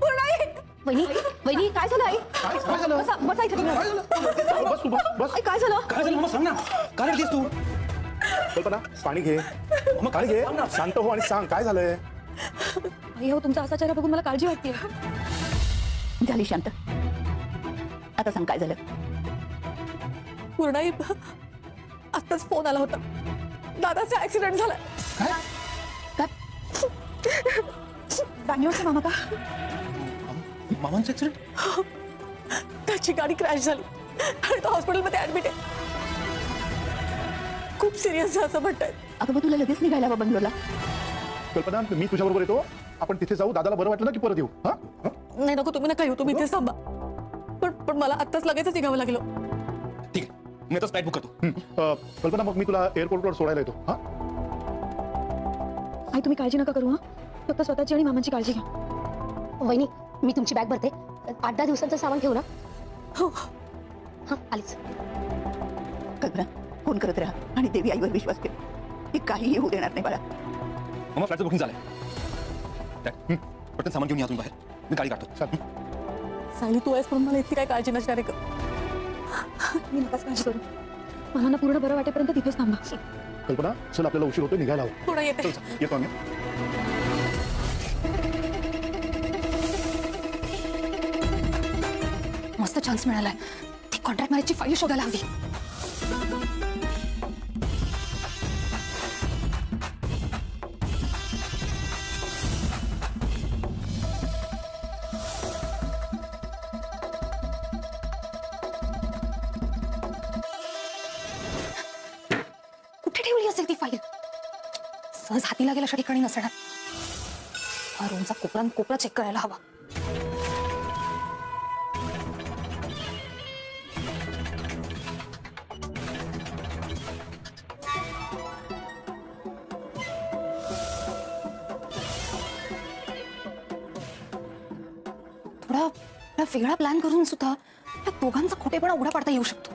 पूर्णाई वहिनी वहिनी काय झालं आई? काय काय झालं? बसा बसा इथे तुम्ही. काय झालं? बस तू बस बस. आई, काय झालं? काय झालं? मग सांग ना. काय रडतेस तू? कल्पना पाणी घे. मग पाणी घे. शांत हो आणि सांग काय झालंय? आई हो तुमचा असा चेहरा बघून मला काळजी वाटते झाली शांत. आता सांग काय झालं? पूर्णाई आत्ताच फोन आला होता. दादाचा ऍक्सिडेंट झालाय काय? बँगलोरचा मामा का? मामांचा ऍक्सिडेंट त्याची गाडी क्रॅश झाली. आणि तो हॉस्पिटलमध्ये ऍडमिट आहे. खूप सिरियस आहे असं म्हणतायत. अगं मग तुला लगेच निघायला हवं बंगलोरला. कल्पना मी तुझ्या बरोबर येतो. आपण तिथे जाऊ दादाला बरं वाटलं ना की परत येऊ. हा? हा? नाही नको तुम्ही नका येऊ तुम्ही इथेच थांबा. पण पण मला आत्ताच लगेचच निघावं लागलं. ठीक आहे. मी आता फ्लाईट बुक करतो. हं. अ, कल्पना मग मी तुला एअरपोर्टवर सोडायला येतो. हा? आई तुम्ही काळजी नका करू हा. फक्त स्वतःची आणि मामांची काळजी घ्या. वहिनी मी तुमची बॅग भरते. आठ दहा दिवसांचं सामान ठेवू ना? हो. हा आलीच. कल्पना फोन करत राहा आणि देवी आईवर विश्वास ठेव. ती काहीही होऊ देणार नाही बाळा. मग फ्लाईटचं बुकिंग झालंय. पटकन सामान घेऊन या तुम्ही बाहेर. मी गाडी काढतो. सांगली तू आहेस म्हणून मला इतकी काय काळजी नसणार आहे का मी नकाच काळजी करू. मामांना पूर्ण बरं वाटेपर्यंत तिथेच थांबा. कल्पना चल आपल्याला उशीर होतो निघायला हवं. पूर्ण येते. येतो आम्ही. चान्स मिळालाय. ती कॉन्ट्रॅक्ट मॅरेजची फाईल शोधायला हवी. कुठे ठेवली असेल ती फाईल सहज हाती लागेल अशा ठिकाणी नसणार. हा रूमचा कोपरा कोपरा चेक करायला हवा. वेगळा प्लॅन करून सुद्धा या दोघांचा खोटेपणा उघडा पाडता येऊ शकतो.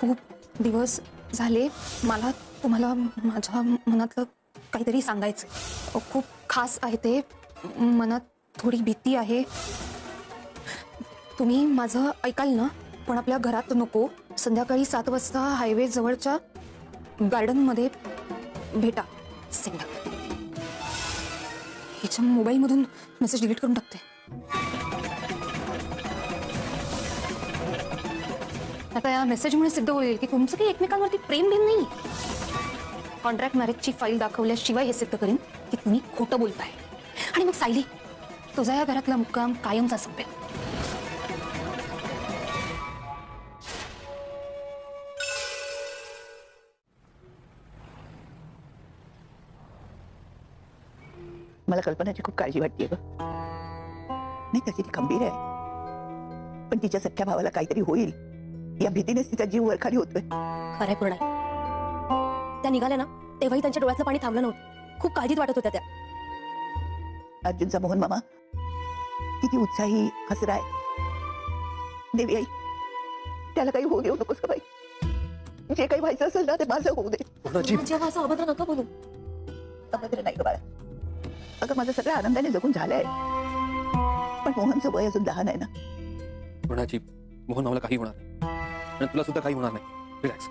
खूप दिवस झाले मला तुम्हाला माझ्या मनातलं काहीतरी सांगायचं खूप खास आहे ते. मनात थोडी भीती आहे. तुम्ही माझं ऐकाल ना? पण आपल्या घरात नको. संध्याकाळी सात वाजता हायवे जवळच्या गार्डनमध्ये भेटा. सिंडा हिच्या मोबाईलमधून मेसेज डिलीट करून टाकते. आता या मेसेजमुळे सिद्ध होईल की तुमचं काही एकमेकांवरती प्रेम बिम नाही कॉन्ट्रॅक्ट मॅरेजची फाईल दाखवल्याशिवाय हे सिद्ध करेन की तुम्ही खोटं बोलताय. आणि मग सायली तुझा या घरातला मुक्काम कायमचा संपेल. मला कल्पनाची खूप काळजी वाटते ग. नाही तशी ती खंबीर आहे. पण तिच्या सख्या भावाला काहीतरी होईल. या भीतीनेच तिचा जीव वरखाली होतोय. खरंय पूर्ण. त्या निघाल्या ना तेव्हाही त्यांच्या डोळ्यातलं पाणी थांबलं नव्हतं. खूप काळजीत वाटत होत्या त्या. अर्जुनचा मोहन मामा किती उत्साही हसराय. देवी आई त्याला काही होऊ देऊ नकोस का बाई. जे काही व्हायचं असेल ना ते माझं होऊ दे. जेव्हा असं अभद्र नका बोलू. अभद्र नाही ग बाळा. अगं माझं सगळं आनंदाने जगून झालंय. पण मोहनचं वय अजून लहान आहे ना. पूर्णाजी मोहन मामाला काही होणार नाही. आणि तुला सुद्धा काही होणार नाही. रिलॅक्स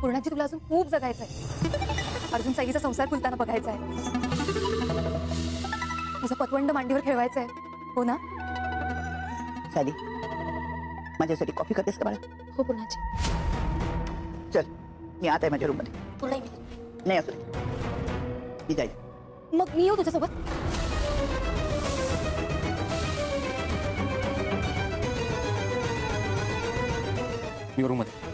पूर्णाची तुला अजून खूप जगायचं आहे अर्जुन साईचा संसार खुलताना बघायचा आहे तुझं पतवंड मांडीवर खेळवायचं आहे हो ना? साली माझ्यासाठी कॉफी करतेस का बाळा? हो पूर्णाची. चल मी आता आहे माझ्या रूममध्ये. पूर्ण नाही असू दे. मी जाईल. मग मी येऊ तुझ्यासोबत? मी रूममध्ये.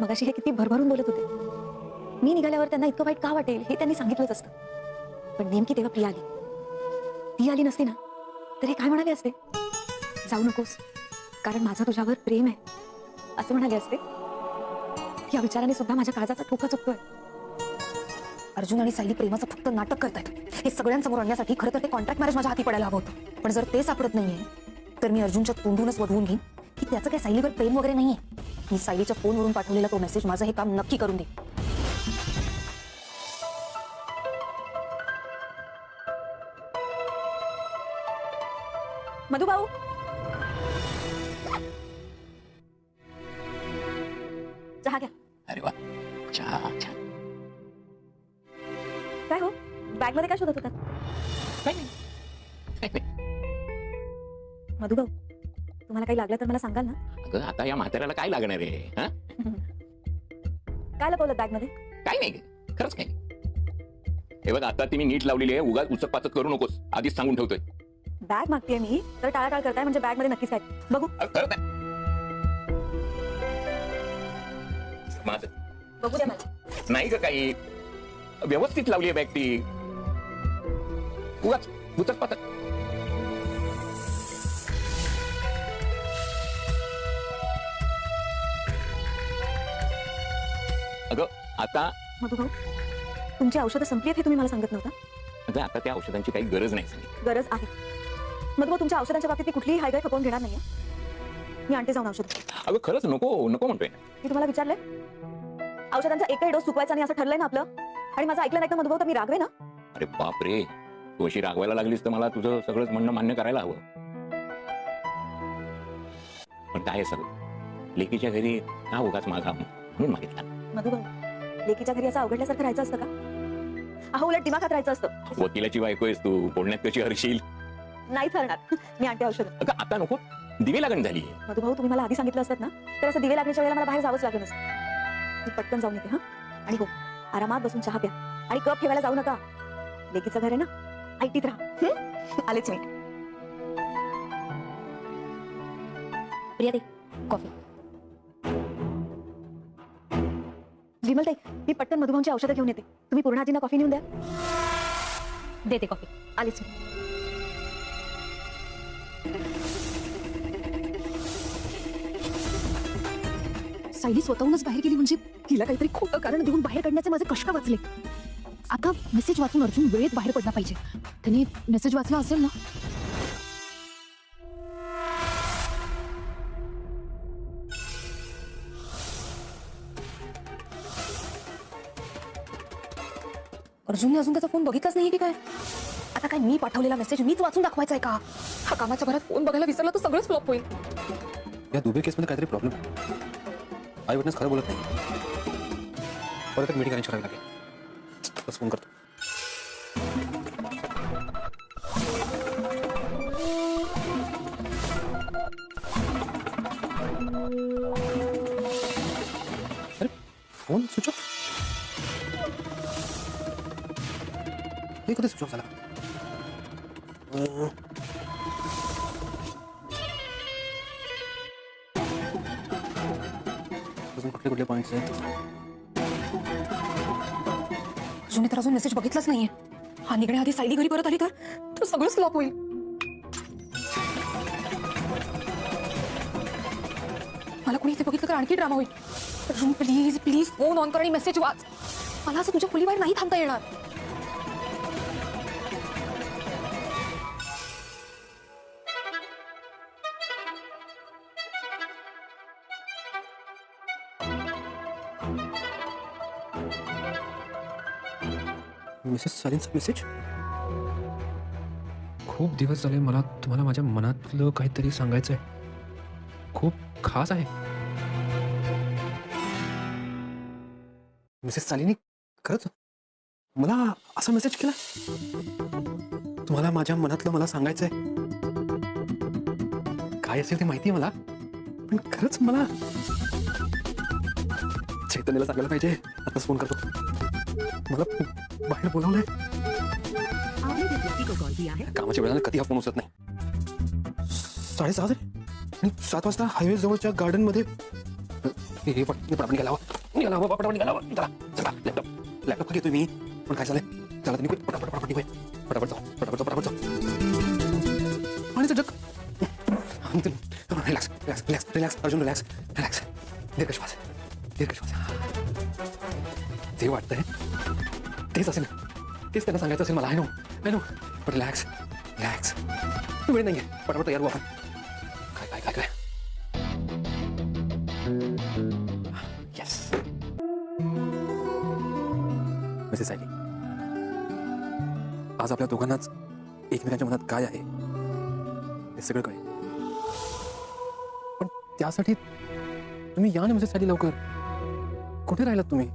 मगाशी हे किती भरभरून बोलत होते. मी निघाल्यावर त्यांना इतकं वाईट का वाटेल हे त्यांनी सांगितलंच असतं. पण नेमकी तेव्हा प्रिया आली. ती आली नसती ना तर हे काय म्हणाले असते? जाऊ नकोस कारण माझं तुझ्यावर प्रेम आहे असं म्हणाले असते. या विचाराने सुद्धा माझ्या काळजाचा ठोका चुकतोय. अर्जुन आणि सायली प्रेमाचं फक्त नाटक करतायत. हे सगळ्यांसमोर आणण्यासाठी खरं तर ते कॉन्ट्रॅक्ट मॅरेज माझ्या हाती पडायला हवं होतं. पण जर ते सापडत नाहीये तर मी अर्जुनच्या तोंडूनच वधवून घेईन. की त्याचं काही सायलीवर प्रेम वगैरे नाहीये? मी सायलीच्या फोनवरून पाठवलेला तो मेसेज माझं हे काम नक्की करून दे. मधुभाऊ. चहा घ्या. अरे वा. चहा छान काय हो? बॅगमध्ये काय शोधत होता? काही नाही. काही नाही. मधुभाऊ तुम्हाला काही लागलं तर मला सांगाल ना? अगं आता या म्हाताऱ्याला काय लागणार आहे हा? काय लपवलं बॅगमध्ये काही नाही. खरंच काही नाही. हे बघ आता ती मी नीट लावलेली आहे उगाच उचक पाचक करू नकोस. आधीच सांगून ठेवतोय. बॅग मागतेय मी तर टाळाटाळ करताय म्हणजे बॅगमध्ये नक्कीच काय. बघू. खरंच आहे माझं. बघू द्या मला. नाही ग काही. व्यवस्थित लावली बॅग ती. उगाच उचक पाचक अगं आता मधुभाऊ तुमची औषधं संपली आहेत हे तुम्ही मला सांगत नव्हता? अगं आता त्या औषधांची काही गरज नाही. गरज आहे. मधुभाऊ तुमच्या औषधांच्या बाबतीत मी कुठलीही हायगाय खपवून घेणार नाहीये. मी आणते जाऊन औषध. अगं खरंच नको नको म्हणतोय. मी तुम्हाला विचारलंय. औषधांचा एकही डोस चुकवायचा नाही असं ठरलंय ना आपलं? आणि माझं ऐकलं नाही तर मधुभाऊ तर मी रागवे ना अरे बापरे. तू अशी रागवायला लागलीस तर मला तुझं सगळंच म्हणणं मान्य करायला हवं. पण काय सगळं? लेकीच्या घरी ना उगाच माझा म्हणून मागितला. मधुभाऊ लेकीच्या घरी असं अवघडल्यासारखं राहायचं असतं का? अहो उलट दिमाखात राहायचं असतं. वकिलाची बायको आहेस तू. बोलण्यात कशी हरशील? नाही चालणार. मी आणते औषध. अगं आता नको. दिवे लागण झाली. मधुभाऊ तुम्ही मला आधी सांगितलं असतात ना? तर असं दिवे लागण्याच्या वेळेला मला बाहेर जावंच लागलं नसतं. मी पटकन जाऊन येते हा? आणि हो आरामात बसून चहा प्या. आणि कप ठेवायला जाऊ नका. लेकीचं घर आहे ना? ऐटीत राहा? आलेच मी. प्रिया कॉफी. विमल ताई मी पटकन मधुभाऊंची औषधं घेऊन येते. तुम्ही पूर्ण आजींना कॉफी नेऊन द्या. देते कॉफी. आलीच मी. सायली स्वतःहूनच बाहेर गेली म्हणजे तिला काहीतरी खोटं कारण देऊन बाहेर काढण्याचे माझे कष्ट वाचले. आता मेसेज वाचून अर्जुन वेळेत बाहेर पडला पाहिजे. त्याने मेसेज वाचला असेल ना? अर्जुनने अजून त्याचा फोन बघितलाच नाही की काय? आता काय मी पाठवलेला मेसेज मीच वाचून दाखवायचा आहे का? हा कामाच्या भरात फोन बघायला विसरला तर सगळंच फ्लॉप होईल. या दुबे केसमध्ये काहीतरी प्रॉब्लेम आई विटनेस खरं बोलत नाही परत एक मीटिंग अरेंज करावी लागेल. बस फोन करतो. अरे फोन स्विच ऑफ हे कधी स्विच ऑफ झाला? अजून कुठले कुठले पॉईंट्स आहेत अर्जुनने तर अजून मेसेज बघितलाच नाहीये. हा निघण्याआधी सायली घरी परत आली तर तर सगळंच फ्लॉप होईल. मला कोणी इथे बघितलं तर आणखी ड्रामा होईल. Room please please phone on कर आणि मेसेज वाच. मला असं तुझ्या खोलीबाहेर नाही थांबता येणार. मिसेस सालींचा मेसेज खूप दिवस झाले मला तुम्हाला माझ्या मनातलं काहीतरी सांगायचं आहे खूप खास आहे. मिसेस सालीनी खरंच? मला असा मेसेज केला? तुम्हाला माझ्या मनातलं मला सांगायचं आहे काय असेल ते माहिती आहे मला? पण खरंच मला चैतन्याला सांगायला पाहिजे. आताच फोन करतो. मला बाहेर बोलावलंय कामाच्या वेळेला कधी हा फोन उचलत नाही. साडेसहा आणि सात वाजता हायवे जवळच्या गार्डनमध्ये पट- पटापट निघाला हवा. पटापट निघाला हवा. चला लॅपटॉप लॅपटॉप घेतोय मी. पण काय झालंय? चला निघूया. पटापट पटापट निघूया. पटापट जाऊ पटापट जाऊ पटापट जाऊ. पाणीचं जग. Relax relax relax relax Arjun relax relax दीर्घ श्वास दीर्घ श्वास जे वाटतंय. तेच असेल. तेच त्यांना सांगायचं असेल मला. आय नो आय नो पण रिलॅक्स रिलॅक्स वेळ नाहीये. पटापट तयार होऊ आपण. काय काय काय काय? येस मिसेस आयली आज आपल्या दोघांनाच एकमेकांच्या मनात काय आहे हे सगळं कळेल. पण त्यासाठी तुम्ही या ना मिसेस आयली लवकर. कुठे राहिलात तुम्ही?